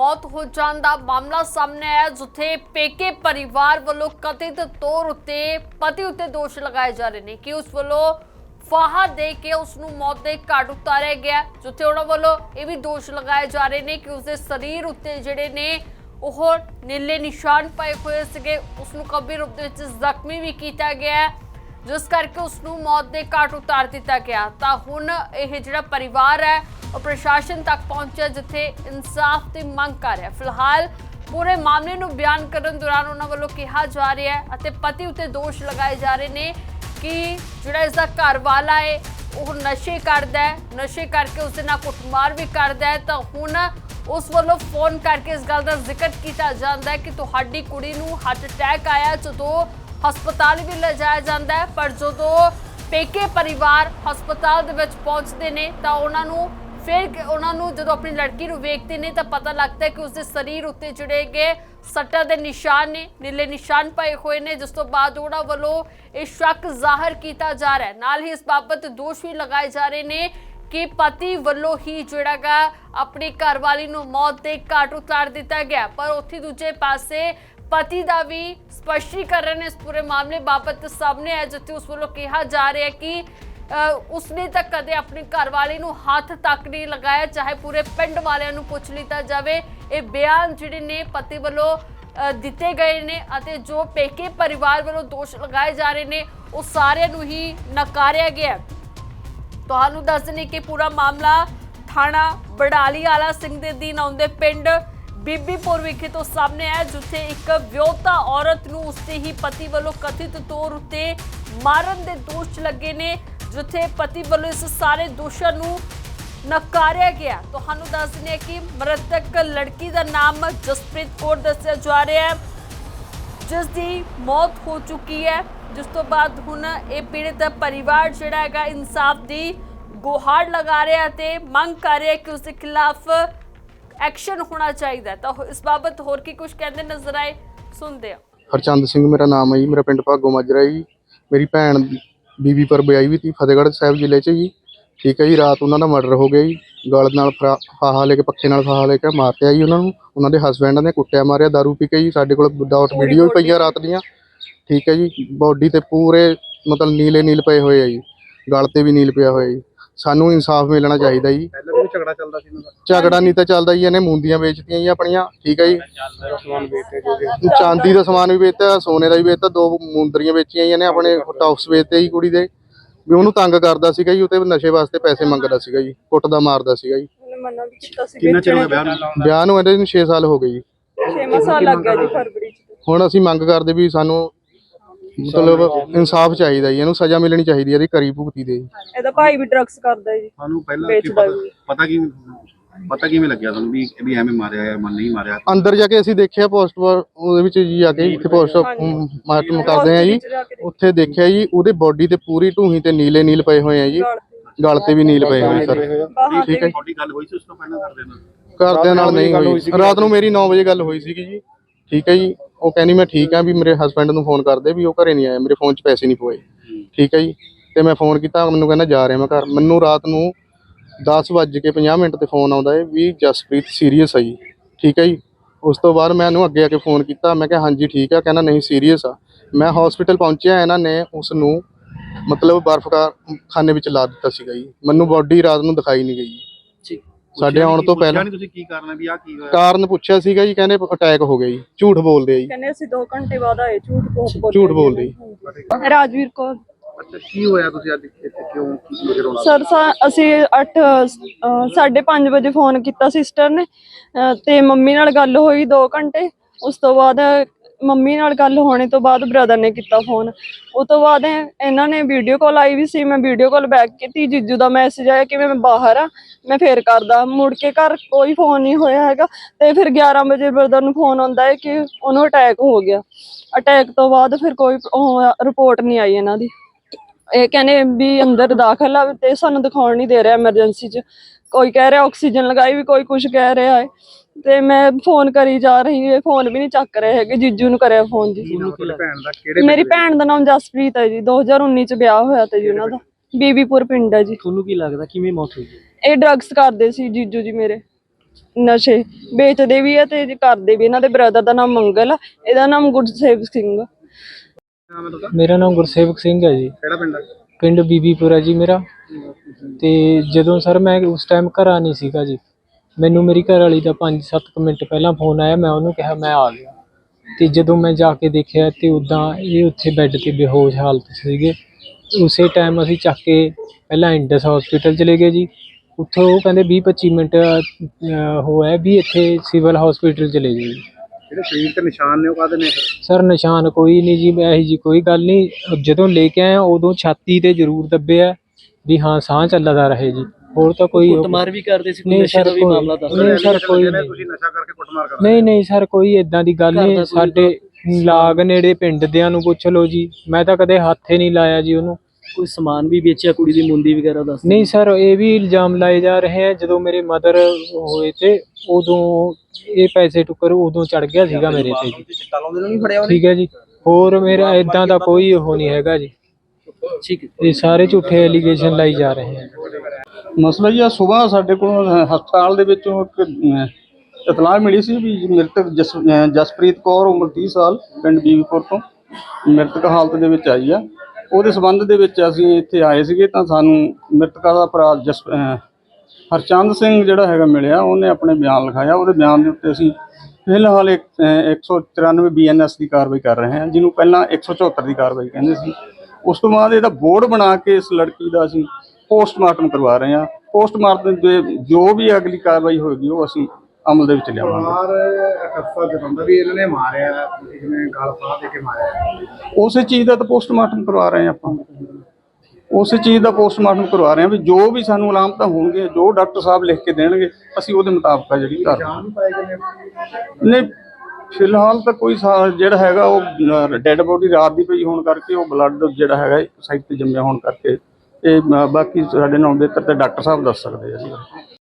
ਮੌਤ ਹੋ ਜਾਣ ਦਾ ਮਾਮਲਾ ਸਾਹਮਣੇ ਆਇਆ, ਜਿੱਥੇ ਪੇਕੇ ਪਰਿਵਾਰ ਵੱਲੋਂ ਕਥਿਤ ਤੌਰ ਉੱਤੇ ਪਤੀ ਉੱਤੇ ਦੋਸ਼ ਲਗਾਏ ਜਾ ਰਹੇ ਨੇ ਕਿ ਉਸ ਵੱਲੋਂ ਫਾਹਾ ਦੇ ਕੇ ਉਸ ਨੂੰ ਮੌਤ ਦੇ ਘਾਟ ਉਤਾਰਿਆ ਗਿਆ, ਜਿੱਥੇ ਉਹਨਾਂ ਵੱਲੋਂ ਇਹ ਵੀ ਦੋਸ਼ ਲਗਾਏ ਜਾ ਰਹੇ ਨੇ ਕਿ ਉਸ ਦੇ ਸਰੀਰ ਉੱਤੇ ਜਿਹੜੇ ਨੇ ਉਹ ਨੀਲੇ ਨਿਸ਼ਾਨ ਪਏ ਹੋਏ ਸੀਗੇ। ਉਸ ਨੂੰ ਗੰਭੀਰ ਰੂਪ ਦੇ ਵਿੱਚ ਜ਼ਖਮੀ ਵੀ ਕੀਤਾ ਗਿਆ। ਹੈ ਜਿਸ ਕਰਕੇ ਉਸ ਨੂੰ ਮੌਤ ਦੇ ਘਾਟ ਉਤਾਰ ਦਿੱਤਾ ਗਿਆ। ਤਾਂ ਹੁਣ ਇਹ ਜਿਹੜਾ ਪਰਿਵਾਰ ਹੈ, ਉਹ ਪ੍ਰਸ਼ਾਸਨ ਤੱਕ ਪਹੁੰਚਿਆ ਜਿੱਥੇ ਇਨਸਾਫ ਦੀ ਮੰਗ ਕਰ ਰਿਹਾ। ਫਿਲਹਾਲ ਪੂਰੇ ਮਾਮਲੇ ਨੂੰ ਬਿਆਨ ਕਰਨ ਦੌਰਾਨ ਉਹਨਾਂ ਵੱਲੋਂ ਕਿਹਾ ਜਾ ਰਿਹਾ ਹੈ ਅਤੇ ਪਤੀ ਉੱਤੇ ਦੋਸ਼ ਲਗਾਏ ਜਾ ਰਹੇ ਨੇ ਕਿ ਜਿਹੜਾ ਇਸ ਦਾ ਘਰ ਵਾਲਾ ਹੈ, ਉਹ ਨਸ਼ੇ ਕਰਦਾ ਹੈ। ਨਸ਼ੇ ਕਰਕੇ ਉਸ ਦੇ ਨਾਲ ਕੁੱਟਮਾਰ ਵੀ ਕਰਦਾ ਹੈ। ਤਾਂ ਹੁਣ ਉਸ ਵੱਲੋਂ ਫੋਨ ਕਰਕੇ ਇਸ ਗੱਲ ਦਾ ਜ਼ਿਕਰ ਕੀਤਾ ਜਾਂਦਾ ਹੈ ਕਿ ਤੁਹਾਡੀ ਕੁੜੀ ਨੂੰ ਹਾਰਟ ਅਟੈਕ ਆਇਆ ਜਦੋਂ ਹਸਪਤਾਲ ਵੀ ਲਿਜਾਇਆ ਜਾਂਦਾ ਹੈ, ਪਰ ਜਦੋਂ ਪੇਕੇ ਪਰਿਵਾਰ ਹਸਪਤਾਲ ਦੇ ਵਿੱਚ ਪਹੁੰਚਦੇ ਨੇ, ਤਾਂ ਉਹਨਾਂ ਨੂੰ ਫਿਰ ਉਹਨਾਂ ਨੂੰ ਜਦੋਂ ਆਪਣੀ ਲੜਕੀ ਨੂੰ ਵੇਖਦੇ ਨੇ, ਤਾਂ ਪਤਾ ਲੱਗਦਾ ਹੈ ਕਿ ਉਸਦੇ ਸਰੀਰ ਉੱਤੇ ਜਿਹੜੇ ਗਏ ਸੱਟਾਂ ਦੇ ਨਿਸ਼ਾਨ ਨੇ, ਨੀਲੇ ਨਿਸ਼ਾਨ ਪਏ ਹੋਏ ਨੇ, ਜਿਸ ਤੋਂ ਬਾਅਦ ਉਹਨਾਂ ਵੱਲੋਂ ਇਹ ਸ਼ੱਕ ਜ਼ਾਹਰ ਕੀਤਾ ਜਾ ਰਿਹਾ ਹੈ। ਨਾਲ ਹੀ ਇਸ ਬਾਬਤ ਦੋਸ਼ ਵੀ ਲਗਾਏ ਜਾ ਰਹੇ ਨੇ ਕਿ ਪਤੀ ਵੱਲੋਂ ਹੀ ਜਿਹੜਾਗਾ ਆਪਣੀ ਘਰਵਾਲੀ ਨੂੰ ਮੌਤ ਦੇ ਘਾਟ ਉਤਾਰ ਦਿੱਤਾ ਗਿਆ ਪਰ ਉੱਥੇ ਦੂਜੇ ਪਾਸੇ ਪਤੀ ਦਾ ਵੀ ਸਪਸ਼ਟੀਕਰਨ ਇਸ ਪੂਰੇ ਮਾਮਲੇ ਬਾਬਤ ਸਾਹਮਣੇ ਆਇਆ, ਜਿੱਥੇ ਉਸ ਵੱਲੋਂ ਕਿਹਾ ਜਾ ਰਿਹਾ ਕਿ ਉਸਨੇ ਤਾਂ ਕਦੇ ਆਪਣੇ ਘਰ ਵਾਲੇ ਨੂੰ ਹੱਥ ਤੱਕ ਨਹੀਂ ਲਗਾਇਆ, ਚਾਹੇ ਪੂਰੇ ਪਿੰਡ ਵਾਲਿਆਂ ਨੂੰ ਪੁੱਛ ਲਿੱਤਾ ਜਾਵੇ। ਇਹ ਬਿਆਨ ਜਿਹੜੇ ਨੇ ਪਤੀ ਵੱਲੋਂ ਦਿੱਤੇ ਗਏ ਨੇ ਅਤੇ ਜੋ ਪੇਕੇ ਪਰਿਵਾਰ ਵੱਲੋਂ ਦੋਸ਼ ਲਗਾਏ ਜਾ ਰਹੇ ਨੇ, ਉਹ ਸਾਰਿਆਂ ਨੂੰ ਹੀ ਨਕਾਰਿਆ ਗਿਆ ਤੁਹਾਨੂੰ ਦੱਸ ਦਨੇ ਕਿ ਪੂਰਾ ਮਾਮਲਾ ਥਾਣਾ ਬੜਾਲੀ ਵਾਲਾ ਸਿੰਘ ਦੇ ਦੀਨ ਆਉਂਦੇ ਪਿੰਡ ਬੀਬੀਪੁਰ ਵਿਖੇ ਤੋਂ ਸਾਹਮਣੇ ਆਇਆ, ਜਿੱਥੇ ਇੱਕ ਵਿਆਹੁਤਾ ਔਰਤ ਨੂੰ ਉਸਦੇ ਹੀ ਪਤੀ ਵੱਲੋਂ ਕਥਿਤ ਤੌਰ ਉੱਤੇ ਮਾਰਨ ਦੇ ਦੋਸ਼ ਲੱਗੇ ਨੇ, ਜਿੱਥੇ ਪਤੀ ਵੱਲੋਂ ਇਸ ਸਾਰੇ ਦੋਸ਼ਾਂ ਨੂੰ ਨਕਾਰਿਆ ਗਿਆ। ਤੁਹਾਨੂੰ ਦੱਸ ਦਨੇ ਕਿ ਮ੍ਰਿਤਕ ਲੜਕੀ ਦਾ ਨਾਮ ਜਸਪ੍ਰੀਤ ਕੌਰ ਦੱਸਿਆ ਜਾ ਰਿਹਾ ਹੈ, ਜਿਸ ਦੀ ਮੌਤ ਹੋ ਚੁੱਕੀ ਹੈ। ਜਿਸ ਤੋਂ ਬਾਅਦ ਹੁਣ ਇਹ ਪੀੜਤ ਪਰਿਵਾਰ ਜਿਹੜਾ ਹੈਗਾ, ਇਨਸਾਫ ਦੀ ਗੁਹਾਰ ਲਗਾ ਰਿਹਾ ਤੇ ਮੰਗ ਕਰ ਰਿਹਾ ਕਿ ਉਸ ਦੇ ਖਿਲਾਫ ਐਕਸ਼ਨ ਹੋਣਾ ਚਾਹੀਦਾ ਤਾਂ ਇਸ ਬਾਬਤ ਹੋਰ ਕੀ ਕੁਝ ਕਹਿੰਦੇ ਨਜ਼ਰ ਆਏ? ਸੁਣਦੇ ਹਾਂ। ਹਰਚੰਦ ਸਿੰਘ ਮੇਰਾ ਨਾਮ ਹੈ ਜੀ, ਮੇਰਾ ਪਿੰਡ ਭਾਗੋ ਮਾਜਰਾ ਜੀ। ਮੇਰੀ ਭੈਣ ਬੀਬੀ ਪਰ ਵਿਆਹੀ ਵੀ ਤੀ, ਫਤਿਹਗੜ੍ਹ ਸਾਹਿਬ ਜ਼ਿਲ੍ਹੇ 'ਚ ਜੀ। ਠੀਕ ਹੈ ਜੀ, ਰਾਤ ਉਹਨਾਂ ਦਾ ਮਰਡਰ ਹੋ ਗਿਆ ਜੀ। ਗਲ ਨਾਲ ਫਾਹਾ ਲੈ ਕੇ, ਪੱਖੇ ਨਾਲ ਫਾਹਾ ਲੈ ਕੇ ਮਾਰਤਿਆ ਜੀ ਉਹਨਾਂ ਨੂੰ। ਉਹਨਾਂ ਦੇ ਹਸਬੈਂਡ ਨੇ ਕੁੱਟਿਆ, ਮਾਰਿਆ ਦਾਰੂ ਪੀ ਕੇ ਜੀ। ਸਾਡੇ ਕੋਲ ਡਾਟ ਵੀਡੀਓ ਵੀ ਪਈਆਂ ਰਾਤ ਦੀਆਂ। ਠੀਕ ਹੈ ਜੀ ਬੋਡੀ ਤੇ ਪੂਰੇ ਮਤਲਬ ਨੀਲੇ ਨੀਲ ਪਏ ਹੋਏ ਆ ਜੀ। ਗਲ ਤੇ ਵੀ ਨੀਲ ਪਿਆ ਹੋਇਆ ਜੀ। ਸਾਨੂੰ ਇਨਸਾਫ ਮਿਲਣਾ ਚਾਹੀਦਾ ਜੀ। ਝਗੜਾ ਚੱਲਦਾ ਸੀ ਇਹਨਾਂ ਦਾ? ਝਗੜਾ ਨਹੀਂ ਤਾਂ ਚੱਲਦਾ ਜੀ ਇਹਨੇ ਮੁੰਦੀਆਂ ਵੇਚਤੀਆਂ ਜੀ ਆਪਣੀਆਂ ਠੀਕ ਹੈ ਜੀ। ਸਮਾਨ ਵੇਚਦੇ ਜੋ ਵੀ ਚਾਂਦੀ ਦਾ ਸਮਾਨ ਵੀ ਵੇਚਤਾ ਸੋਨੇ ਦਾ ਵੀ ਵੇਚਤਾ ਦੋ ਮੁੰਦਰੀਆਂ ਵੇਚੀਆਂ ਜੀ ਇਹਨੇ ਆਪਣੇ ਟੌਪਸ ਵੇਚਤੇ ਜੀ ਕੁੜੀ ਦੇ। ਵੀ ਉਹਨੂੰ ਤੰਗ ਕਰਦਾ ਸੀਗਾ ਜੀ ਉਹ ਤੇ ਨਸ਼ੇ ਵਾਸਤੇ ਪੈਸੇ ਮੰਗਦਾ ਸੀਗਾ ਜੀ ਕੁੱਟਦਾ ਮਾਰਦਾ ਸੀਗਾ ਜੀ। ਉਹਨੇ ਮੰਨਾ ਵੀ ਕੀਤਾ ਸੀ ਕਿੰਨਾ ਚਿਰ ਹੋ ਗਿਆ ਵਿਆਹ ਨੂੰ? ਵਿਆਹ ਨੂੰ ਇਹਦੇ ਨੂੰ 6 ਸਾਲ ਹੋ ਗਏ ਜੀ। 6 ਸਾਲ ਲੱਗ ਗਿਆ ਜੀ ਫਰਵਰੀ ਚ। ਹੁਣ ਅਸੀਂ ਮੰਗ ਕਰਦੇ ਵੀ ਸਾਨੂੰ ਮਤਲਬ ਇਨਸਾਫ ਚਾਹੀਦਾ। ਜੀ ਇਹਨੂੰ ਸਜ਼ਾ ਮਿਲਣੀ ਚਾਹੀਦੀ ਹੈ ਇਹਦੀ ਕਰੀ ਭੁਗਤੀ ਦੇ। ਜੀ ਇਹਦਾ ਭਾਈ ਵੀ ਡਰੱਗਸ ਕਰਦਾ ਜੀ। ਤੁਹਾਨੂੰ ਪਹਿਲਾਂ ਕੀ ਵੇਚਦਾ ਪਤਾ ਵੀ। ਪਤਾ ਕੀ ਪਤਾ ਕਿਵੇਂ ਲੱਗਿਆ ਤੁਹਾਨੂੰ ਵੀ ਵੀ ਐਵੇਂ ਮਾਰਿਆ ਜਾਂ ਮਨ ਨਹੀਂ ਮਾਰਿਆ? ਅੰਦਰ ਜਾ ਕੇ ਅਸੀਂ ਦੇਖਿਆ ਪੋਸਟ ਉਹਦੇ ਵਿੱਚ ਜੀ ਆ ਕੇ ਇੱਥੇ ਪੋਸਟ ਮਾਰਟਮ ਕਰਦੇ ਆ ਜੀ। ਉੱਥੇ ਦੇਖਿਆ ਜੀ ਉਹਦੇ ਬੋਡੀ ਤੇ ਪੂਰੀ ਢੂਹੀ ਤੇ ਨੀਲੇ ਨੀਲ ਪਏ ਹੋਏ ਆ ਜੀ। ਗਲ ਤੇ। ਵੀ ਨੀਲ ਪਏ ਹੋਏ ਸਰ। ਠੀਕ ਹੈ ਜੀ। ਤੁਹਾਡੀ ਗੱਲ ਹੋਈ ਸੀ ਉਸ ਤੋਂ ਪਹਿਲਾਂ ਕਰਦੇ ਨਾਲ? ਘਰਦਿਆਂ ਨਾਲ ਨਹੀਂ ਹੋਈ। ਰਾਤ ਨੂੰ ਮੇਰੀ 9 ਵਜੇ ਗੱਲ ਹੋਈ ਸੀਗੀ ਜੀ। ਠੀਕ ਹੈ ਜੀ। ਉਹ ਕਹਿੰਦੀ ਮੈਂ ਠੀਕ ਆ ਵੀ ਮੇਰੇ ਹਸਬੰਡ ਨੂੰ ਫੋਨ ਕਰਦੇ ਵੀ ਉਹ ਘਰੇ ਨਹੀਂ ਆਇਆ ਮੇਰੇ ਫੋਨ 'ਚ ਪੈਸੇ ਨਹੀਂ ਪਏ। ਠੀਕ ਹੈ ਜੀ? ਤੇ ਮੈਂ ਫੋਨ ਕੀਤਾ ਮੈਨੂੰ ਕਹਿੰਦਾ ਜਾ ਰਿਹਾ ਮੈਂ ਘਰ। ਮੈਨੂੰ ਰਾਤ ਨੂੰ 10 ਵੱਜ ਕੇ 50 ਮਿੰਟ ਤੇ ਫੋਨ ਆਉਂਦਾ ਹੈ ਵੀ ਜਸਪ੍ਰੀਤ ਸੀਰੀਅਸ ਆ ਜੀ। ਠੀਕ ਹੈ ਜੀ? ਉਸ ਤੋਂ ਬਾਅਦ ਮੈਂ ਇਹਨੂੰ ਅੱਗੇ ਆ ਕੇ ਫੋਨ ਕੀਤਾ ਮੈਂ ਕਿਹਾ ਹਾਂਜੀ ਠੀਕ ਆ ਕਹਿੰਦਾ ਨਹੀਂ ਸੀਰੀਅਸ ਆ। ਮੈਂ ਹਸਪੀਟਲ ਪਹੁੰਚਿਆ ਇਹਨਾਂ ਨੇ ਉਸ ਨੂੰ ਮਤਲਬ ਬਰਫ਼ ਖਾਨੇ ਵਿੱਚ ਲਾ ਦਿੱਤਾ ਸੀਗਾ ਜੀ। ਮੈਨੂੰ ਬੋਡੀ ਰਾਤ ਨੂੰ ਦਿਖਾਈ ਨਹੀਂ ਗਈ। ਸਾਡੇ ਆਉਣ ਤੋਂ ਪਹਿਲਾਂ ਨਹੀਂ ਤੁਸੀਂ ਕੀ ਕਰਨਾ ਵੀ ਆ ਕੀ ਹੋਇਆ? ਕਾਰਨ ਪੁੱਛਿਆ ਸੀਗਾ ਜੀ ਕਹਿੰਦੇ ਅਟੈਕ ਹੋ ਗਿਆ ਜੀ ਝੂਠ ਬੋਲਦੇ ਆ ਜੀ। ਕਹਿੰਦੇ ਅਸੀਂ 2 ਘੰਟੇ ਬਾਅਦ ਆਏ ਝੂਠ ਬਹੁਤ ਬੋਲ ਝੂਠ ਬੋਲਦੇ ਜੀ। ਰਾਜਵੀਰ ਕੌਰ। ਅੱਛਾ ਕੀ ਹੋਇਆ ਤੁਸੀਂ ਅੱਜ ਇੱਥੇ? ਕਿਉਂ ਕੀ ਵਜ੍ਹਾ ਰੋਣਾ ਸਰ ਸਾ- ਅਸੀਂ 8 5:30 ਵਜੇ ਫੋਨ ਕੀਤਾ ਸਿਸਟਰ ਨੇ ਤੇ ਮੰਮੀ ਨਾਲ ਗੱਲ ਹੋਈ 2 ਘੰਟੇ। ਉਸ ਤੋਂ ਬਾਅਦ ਮੰਮੀ ਨਾਲ ਗੱਲ ਹੋਣੇ ਤੋਂ ਬਾਅਦ ਬ੍ਰਦਰ ਨੇ ਕੀਤਾ ਫੋਨ ਉਸ ਤੋਂ ਬਾਅਦ ਇਹ- ਇਹਨਾਂ ਨੇ ਵੀਡੀਓ ਕਾਲ ਆਈ ਵੀ ਸੀ। ਮੈਂ ਵੀਡੀਓ ਕਾਲ ਬੈਕ ਕੀਤੀ। ਜੀਜੂ ਦਾ ਮੈਸੇਜ ਆਇਆ ਕਿ ਮੈਂ ਬਾਹਰ ਆ, ਮੈਂ ਫੇਰ ਕਰਦਾ। ਮੁੜ ਕੇ ਘਰ ਕੋਈ ਫੋਨ ਨਹੀਂ ਹੋਇਆ ਹੈਗਾ। ਤੇ ਫਿਰ 11 ਵਜੇ ਬ੍ਰਦਰ ਨੂੰ ਫੋਨ ਆਉਂਦਾ ਹੈ ਕਿ ਉਹਨੂੰ ਅਟੈਕ ਹੋ ਗਿਆ। ਅਟੈਕ ਤੋਂ ਬਾਅਦ ਫਿਰ ਕੋਈ ਰਿਪੋਰਟ ਨਹੀਂ ਆਈ ਇਹਨਾਂ ਦੀ। ਇਹ ਕਹਿੰਦੇ ਵੀ ਅੰਦਰ ਦਾਖਲ ਆ ਤੇ ਸਾਨੂੰ ਦਿਖਾਉਣ ਨਹੀਂ ਦੇ ਰਿਹਾ ਐਮਰਜੈਂਸੀ 'ਚ। ਕੋਈ ਕਹਿ ਰਿਹਾ ਆਕਸੀਜਨ ਲਗਾਈ ਵੀ ਕੋਈ ਕੁਝ ਕਹਿ ਰਿਹਾ ਹੈ। ਤੇ ਮੈਂ ਫੋਨ ਕਰੀ ਜਾ ਰਹੀ ਹਾਂ ਫੋਨ ਵੀ ਨਹੀਂ ਚੱਕ ਰਹੇ ਹੈਗੇ ਜੀਜੂ ਨੂੰ ਕਰਿਆ ਫੋਨ ਜੀ। ਭੈਣ ਦਾ ਕਿਹੜੇ ਮੇਰੀ ਭੈਣ ਦਾ ਨਾਮ ਜਸਪ੍ਰੀਤ ਹੈ ਜੀ 2019 ਚ ਵਿਆਹ ਹੋਇਆ ਤੇ ਜੀ ਉਹਨਾਂ ਦਾ। ਬੀਬੀਪੁਰ ਪਿੰਡ ਹੈ ਜੀ। ਤੁਹਾਨੂੰ ਕੀ ਲੱਗਦਾ ਕਿਵੇਂ ਮੌਤ ਹੋਈ? ਇਹ ਡਰੱਗਸ ਕਰਦੇ ਸੀ ਜੀਜੂ ਜੀ ਮੇਰੇ ਨਸ਼ੇ। ਵੇਚਦੇ ਵੀ ਆ ਤੇ ਕਰਦੇ ਵੀ ਇਹਨਾਂ ਦੇ ਬ੍ਰਦਰ ਦਾ ਨਾਮ ਮੰਗਲ ਆ ਇਹਦਾ ਨਾਮ ਗੁਰਸੇਵ ਸਿੰਘ ਮੇਰਾ ਨਾਮ ਗੁਰਸੇਵਕ ਸਿੰਘ ਹੈ ਜੀ। ਕਿਹੜਾ ਪਿੰਡ ਹੈ? ਪਿੰਡ ਬੀਬੀਪੁਰਾ ਜੀ ਮੇਰਾ। ਅਤੇ ਜਦੋਂ ਸਰ ਮੈਂ ਉਸ ਟਾਈਮ ਘਰਾਂ ਨਹੀਂ ਸੀਗਾ ਜੀ ਮੈਨੂੰ ਮੇਰੀ ਘਰ ਵਾਲੀ ਦਾ 5-7 ਮਿੰਟ ਪਹਿਲਾਂ ਫੋਨ ਆਇਆ ਮੈਂ ਉਹਨੂੰ ਕਿਹਾ ਮੈਂ ਆ ਗਿਆ। ਅਤੇ ਜਦੋਂ ਮੈਂ ਜਾ ਕੇ ਦੇਖਿਆ ਤੇ ਉੱਦਾਂ ਇਹ ਉੱਥੇ ਬੈੱਡ ਤੇ ਬੇਹੋਸ਼ ਹਾਲਤ ਸੀਗੇ। ਉਸੇ ਟਾਈਮ ਅਸੀਂ ਚੱਕ ਕੇ ਪਹਿਲਾਂ ਇੰਡਸ ਹੋਸਪਿਟਲ ਚਲੇ ਗਏ ਜੀ। ਉੱਥੋਂ ਉਹ ਕਹਿੰਦੇ ਵੀਹ ਪੱਚੀ ਮਿੰਟ ਅਹ, ਹੋਇਆ ਵੀ ਇੱਥੇ ਸਿਵਲ ਹੋਸਪਿਟਲ ਚਲੇ ਜਾਓ ਜੀ। ਜਿਹੜੇ ਸਰੀਰ ਤੇ ਨਿਸ਼ਾਨ ਨੇ ਉਹ ਕਾਹਦੇ ਨੇ ਫਿਰ? ਸਰ ਨਿਸ਼ਾਨ ਕੋਈ ਨਹੀਂ ਜੀ ਇਹੀ ਜੀ ਕੋਈ ਗੱਲ ਨਹੀਂ। ਜਦੋਂ ਲੈ ਕੇ ਆਏ ਉਦੋਂ ਛਾਤੀ ਤੇ ਜ਼ਰੂਰ ਦੱਬਿਆ ਵੀ ਹਾਂ ਸਾਹ ਚੱਲਦਾ ਰਹੇ ਜੀ। ਹੋਰ ਤਾਂ ਕੋਈ ਕੁੱਟਮਾਰ ਵੀ ਕਰਦੇ ਸੀ ਕੋਈ ਨਹੀਂ ਨਸ਼ੇ ਸਰ ਦਾ ਵੀ ਕੋਈ ਮਾਮਲਾ ਦੱਸ ਨਹੀਂ ਸਰ ਕੋਈ ਨਹੀਂ। ਤੁਸੀਂ ਨਸ਼ਾ ਕਰਕੇ ਕੁੱਟਮਾਰ ਕਰਦੇ ਨਹੀਂ ਨਹੀਂ ਸਰ ਕੋਈ ਇਦਾਂ ਦੀ ਗੱਲ ਨਹੀਂ। ਕੋਈ ਸਾਡੇ ਲਾਗ ਨੇੜੇ ਪਿੰਡ ਦਿਆਂ ਨੂੰ ਪੁੱਛ ਲਓ ਜੀ। ਮੈਂ ਤਾਂ ਕਦੇ ਹੱਥ ਹੀ ਨਹੀਂ ਲਾਇਆ ਜੀ ਉਹਨੂੰ। ਕੋਈ ਸਮਾਨ ਵੀ ਵੇਚਿਆ ਕੁੜੀ ਦੀ ਮੁੰਦੀ ਵਗੈਰਾ ਦੱਸ ਨਹੀਂ ਸਰ ਇਹ ਵੀ ਇਲਜ਼ਾਮ ਲਾਏ ਜਾ ਰਹੇ ਹੈ ਜਦੋਂ ਮੇਰੇ ਮਦਰ ਹੋਏ ਤੇ ਉਦੋਂ ਇਹ ਪੈਸੇ ਟੁੱਕਰ ਉਦੋਂ ਚੜ ਗਿਆ ਸੀਗਾ ਮੇਰੇ ਤੇ ਜੀ। ਚਿੱਟਾ ਲਾਉਂਦੇ ਨੂੰ ਨਹੀਂ ਫੜਿਆ ਠੀਕ ਹੈ ਜੀ। ਹੋਰ ਮੇਰਾ ਇਦਾਂ ਦਾ ਕੋਈ ਉਹ ਨਹੀਂ ਹੈਗਾ ਜੀ। ਠੀਕ ਹੈ ਇਹ ਸਾਰੇ ਝੂਠੇ ਐਲੀਗੇਸ਼ਨ ਲਾਈ ਜਾ ਰਹੇ ਹੈ ਮਸਲਾ ਜੀ ਆ ਸਵੇਰ ਸਾਡੇ ਕੋਲ ਹਸਪਤਾਲ ਦੇ ਵਿੱਚੋਂ ਇੱਕ ਇਤਲਾਹ ਮਿਲੀ ਸੀ ਵੀ ਮ੍ਰਿਤਕ ਜਸ- ਜਸਪ੍ਰੀਤ ਕੌਰ ਉਮਰ 30 ਸਾਲ ਪਿੰਡ ਬੀਬੀਪੁਰ ਤੋਂ। ਮ੍ਰਿਤਕ ਹਾਲਤ ਦੇ ਵਿੱਚ ਆਈ ਆ। ਉਹਦੇ ਸਬੰਧ ਦੇ ਵਿੱਚ ਅਸੀਂ ਇੱਥੇ ਆਏ ਸੀਗੇ ਤਾਂ ਸਾਨੂੰ ਮ੍ਰਿਤਕਾ ਦਾ ਭਰਾ ਜਸ ਹਰਚੰਦ ਸਿੰਘ ਜਿਹੜਾ ਹੈਗਾ ਮਿਲਿਆ ਉਹਨੇ ਆਪਣੇ ਬਿਆਨ ਲਿਖਾਇਆ। ਉਹਦੇ ਬਿਆਨ ਦੇ ਉੱਤੇ ਅਸੀਂ ਫਿਲਹਾਲ ਇੱਕ, ਅ, 194 ਬੀਐਨਐਸ ਦੀ ਕਾਰਵਾਈ ਕਰ ਰਹੇ ਹਾਂ ਜਿਹਨੂੰ ਪਹਿਲਾਂ 174 ਦੀ ਕਾਰਵਾਈ ਕਹਿੰਦੇ ਸੀ। ਉਸ ਤੋਂ ਬਾਅਦ ਇਹਦਾ ਬੋਰਡ ਬਣਾ ਕੇ ਇਸ ਲੜਕੀ ਦਾ ਅਸੀਂ ਪੋਸਟਮਾਰਟਮ ਕਰਵਾ ਰਹੇ ਹਾਂ। ਪੋਸਟਮਾਰਟਮ ਦੇ ਜੋ ਵੀ ਅਗਲੀ ਕਾਰਵਾਈ ਹੋਏਗੀ ਉਹ ਅਸੀਂ ਅਮਲ ਦੇ ਵਿੱਚ ਲਿਆਵਾਂਗੇ। ਪਰਿਵਾਰ ਅਕਸਰ ਜਤਾਉਂਦਾ ਵੀ ਇਹਨਾਂ ਨੇ ਮਾਰਿਆ ਜਿਵੇਂ ਗਲ ਫਾਹ ਦੇ ਕੇ ਮਾਰਿਆ। ਉਸੇ ਚੀਜ਼ ਦਾ ਤਾਂ ਪੋਸਟਮਾਰਟਮ ਕਰਵਾ ਰਹੇ ਹਾਂ ਆਪਾਂ। ਉਸੇ ਚੀਜ਼ ਦਾ ਪੋਸਟਮਾਰਟਮ ਕਰਵਾ ਰਹੇ ਹਾਂ ਵੀ ਜੋ ਵੀ ਸਾਨੂੰ ਅਲਾਮਤਾਂ ਹੋਣਗੇ ਜੋ ਡਾਕਟਰ ਸਾਹਿਬ ਲਿਖ ਕੇ ਦੇਣਗੇ ਅਸੀਂ ਉਹਦੇ ਮੁਤਾਬਕ ਆ ਜਿਹੜੀ ਕਰ ਜਾਨ ਪਾਏ ਗਏ ਨੇ ਨਹੀਂ ਫਿਲਹਾਲ ਤਾਂ ਕੋਈ ਸਾ- ਜਿਹੜਾ ਹੈਗਾ ਉਹ ਡੈੱਡ ਬੋਡੀ ਰਾਤ ਦੀ ਪਈ ਹੋਣ ਕਰਕੇ ਉਹ ਬਲੱਡ ਜਿਹੜਾ ਹੈਗਾ ਇੱਕ ਸਾਈਡ ਤੇ ਜੰਮਿਆ ਹੋਣ ਕਰਕੇ ਇਹ ਅ, ਬਾਕੀ ਸਾਡੇ ਨਾਲ ਬਿਹਤਰ ਤੇ ਡਾਕਟਰ ਸਾਹਿਬ ਦੱਸ ਸਕਦੇ ਆ ਜੀ।